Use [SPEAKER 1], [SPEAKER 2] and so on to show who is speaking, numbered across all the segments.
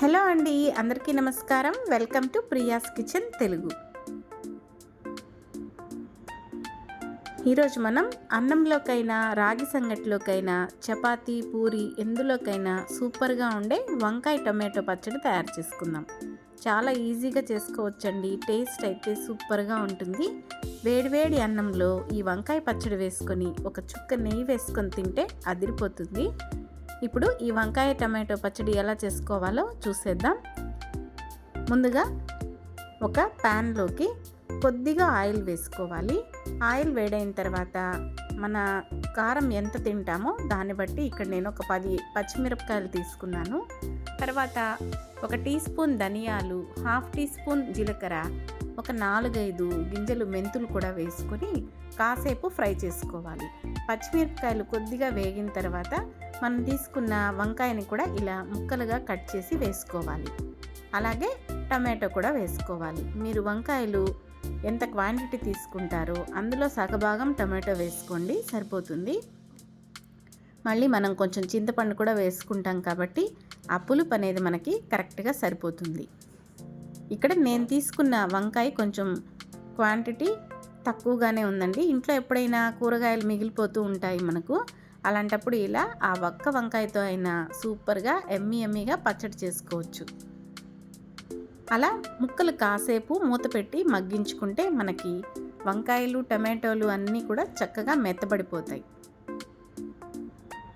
[SPEAKER 1] Hello అండి అందరికీ నమస్కారం. Welcome to Priya's kitchen Telugu. ఈరోజు మనం అన్నంలోకైనా రాగి సంగటిలోకైనా చపాతి పూరి ఎందులోకైనా సూపర్గా ఉండే వంకాయ టొమాటో పచ్చడి తయారు చేసుకుందాం. చాలా ఈజీగా చేసుకోవచ్చండి. టేస్ట్ అయితే సూపర్గా ఉంటుంది. వేడివేడి అన్నంలో ఈ వంకాయ పచ్చడి వేసుకొని ఒక చుక్క నెయ్యి వేసుకొని తింటే అదిరిపోతుంది. ఇప్పుడు ఈ వంకాయ టమాటో పచ్చడి ఎలా చేసుకోవాలో చూసేద్దాం. ముందుగా ఒక ప్యాన్లోకి కొద్దిగా ఆయిల్ వేసుకోవాలి. ఆయిల్ వేడైన తర్వాత మన కారం ఎంత తింటామో దాన్ని బట్టి ఇక్కడ నేను ఒక పది పచ్చిమిరపకాయలు తీసుకున్నాను. తర్వాత ఒక టీ స్పూన్ ధనియాలు హాఫ్ టీ స్పూన్ జీలకర్ర ఒక నాలుగైదు గింజలు మెంతులు కూడా వేసుకొని కాసేపు ఫ్రై చేసుకోవాలి. పచ్చిమిరపకాయలు కొద్దిగా వేగిన తర్వాత మనం తీసుకున్న వంకాయని కూడా ఇలా ముక్కలుగా కట్ చేసి వేసుకోవాలి. అలాగే టమాటో కూడా వేసుకోవాలి. మీరు వంకాయలు ఎంత క్వాంటిటీ తీసుకుంటారో అందులో సగభాగం టమాటో వేసుకోండి సరిపోతుంది. మళ్ళీ మనం కొంచెం చింతపండు కూడా వేసుకుంటాం కాబట్టి ఆ పులుపు అనేది మనకి కరెక్ట్గా సరిపోతుంది. ఇక్కడ నేను తీసుకున్న వంకాయ కొంచెం క్వాంటిటీ తక్కువగానే ఉందండి. ఇంట్లో ఎప్పుడైనా కూరగాయలు మిగిలిపోతూ ఉంటాయి మనకు. అలాంటప్పుడు ఇలా ఆ ఒక్క వంకాయతో అయినా సూపర్గా ఎమ్మి ఎమ్మిగా పచ్చడి చేసుకోవచ్చు. అలా ముక్కలు కాసేపు మూత పెట్టి మగ్గించుకుంటే మనకి వంకాయలు టమాటోలు అన్నీ కూడా చక్కగా మెత్తబడిపోతాయి.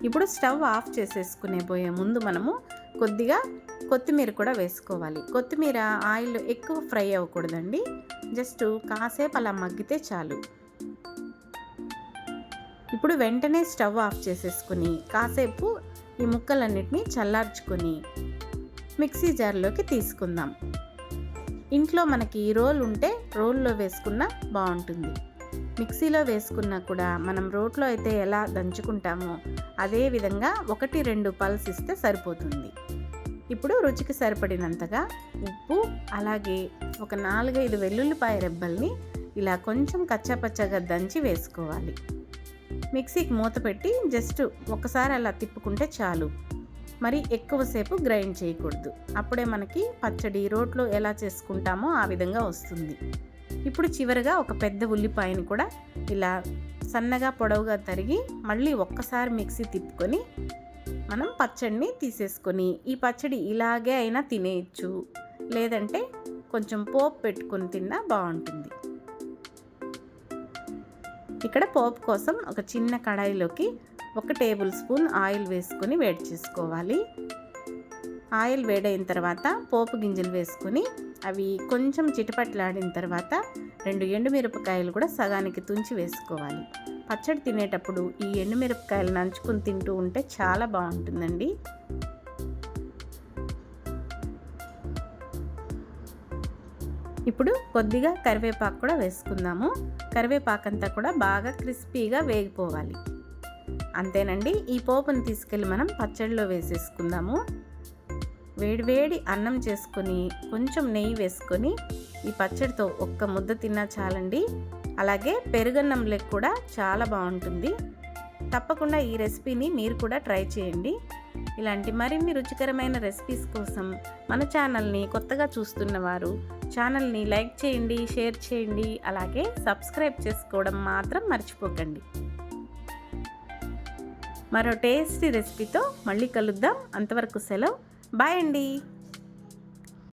[SPEAKER 1] ఇప్పుడు స్టవ్ ఆఫ్ చేసేసుకునే పోయే ముందు మనము కొద్దిగా కొత్తిమీర కూడా వేసుకోవాలి. కొత్తిమీర ఆయిల్ ఎక్కువ ఫ్రై అవ్వకూడదండి. జస్ట్ కాసేపు అలా మగ్గితే చాలు. ఇప్పుడు వెంటనే స్టవ్ ఆఫ్ చేసేసుకుని కాసేపు ఈ ముక్కలన్నిటిని చల్లార్చుకొని మిక్సీ జార్లోకి తీసుకుందాం. ఇంట్లో మనకి రోల్ ఉంటే రోల్లో వేసుకున్న బాగుంటుంది. మిక్సీలో వేసుకున్నా కూడా మనం రోట్లో అయితే ఎలా దంచుకుంటామో అదే విధంగా ఒకటి రెండు పల్స్ ఇస్తే సరిపోతుంది. ఇప్పుడు రుచికి సరిపడినంతగా ఉప్పు అలాగే ఒక నాలుగైదు వెల్లుల్లిపాయ రెబ్బల్ని ఇలా కొంచెం కచ్చాపచ్చగా దంచి వేసుకోవాలి. మిక్సీకి మూత పెట్టి జస్ట్ ఒకసారి అలా తిప్పుకుంటే చాలు. మరి ఎక్కువసేపు గ్రైండ్ చేయకూడదు. అప్పుడే మనకి పచ్చడి రోట్లో ఎలా చేసుకుంటామో ఆ విధంగా వస్తుంది. ఇప్పుడు చివరిగా ఒక పెద్ద ఉల్లిపాయని కూడా ఇలా సన్నగా పొడవుగా తరిగి మళ్ళీ ఒక్కసారి మిక్సీ తిప్పుకొని మనం పచ్చడిని తీసేసుకొని ఈ పచ్చడి ఇలాగే అయినా తినేయచ్చు. లేదంటే కొంచెం పోపు పెట్టుకొని తిన్నా బాగుంటుంది. ఇక్కడ పోపు కోసం ఒక చిన్న కడాయిలోకి ఒక టేబుల్ స్పూన్ ఆయిల్ వేసుకొని వేడి చేసుకోవాలి. ఆయిల్ వేడైన తర్వాత పోపు గింజలు వేసుకొని అవి కొంచెం చిటపట్లాడిన తర్వాత రెండు ఎండుమిరపకాయలు కూడా సగానికి తుంచి వేసుకోవాలి. పచ్చడి తినేటప్పుడు ఈ ఎండుమిరపకాయలు నంచుకుని తింటూ ఉంటే చాలా బాగుంటుందండి. ఇప్పుడు కొద్దిగా కరివేపాకు కూడా వేసుకుందాము. కరివేపాకు అంతా కూడా బాగా క్రిస్పీగా వేగిపోవాలి. అంతేనండి ఈ పోపుని తీసుకెళ్ళి మనం పచ్చడిలో వేసేసుకుందాము. వేడివేడి అన్నం చేసుకొని కొంచెం నెయ్యి వేసుకొని ఈ పచ్చడితో ఒక్క ముద్ద తిన్నా చాలండి. అలాగే పెరుగన్నం లెగ్ కూడా చాలా బాగుంటుంది. తప్పకుండా ఈ రెసిపీని మీరు కూడా ట్రై చేయండి. ఇలాంటి మరిన్ని రుచికరమైన రెసిపీస్ కోసం మన ఛానల్ని కొత్తగా చూస్తున్నవారు ఛానల్ని లైక్ చేయండి షేర్ చేయండి అలాగే సబ్స్క్రైబ్ చేసుకోవడం మాత్రం మర్చిపోకండి. మరో టేస్టీ రెసిపీతో మళ్ళీ కలుద్దాం. అంతవరకు సెలవు. బాయ్ అండి.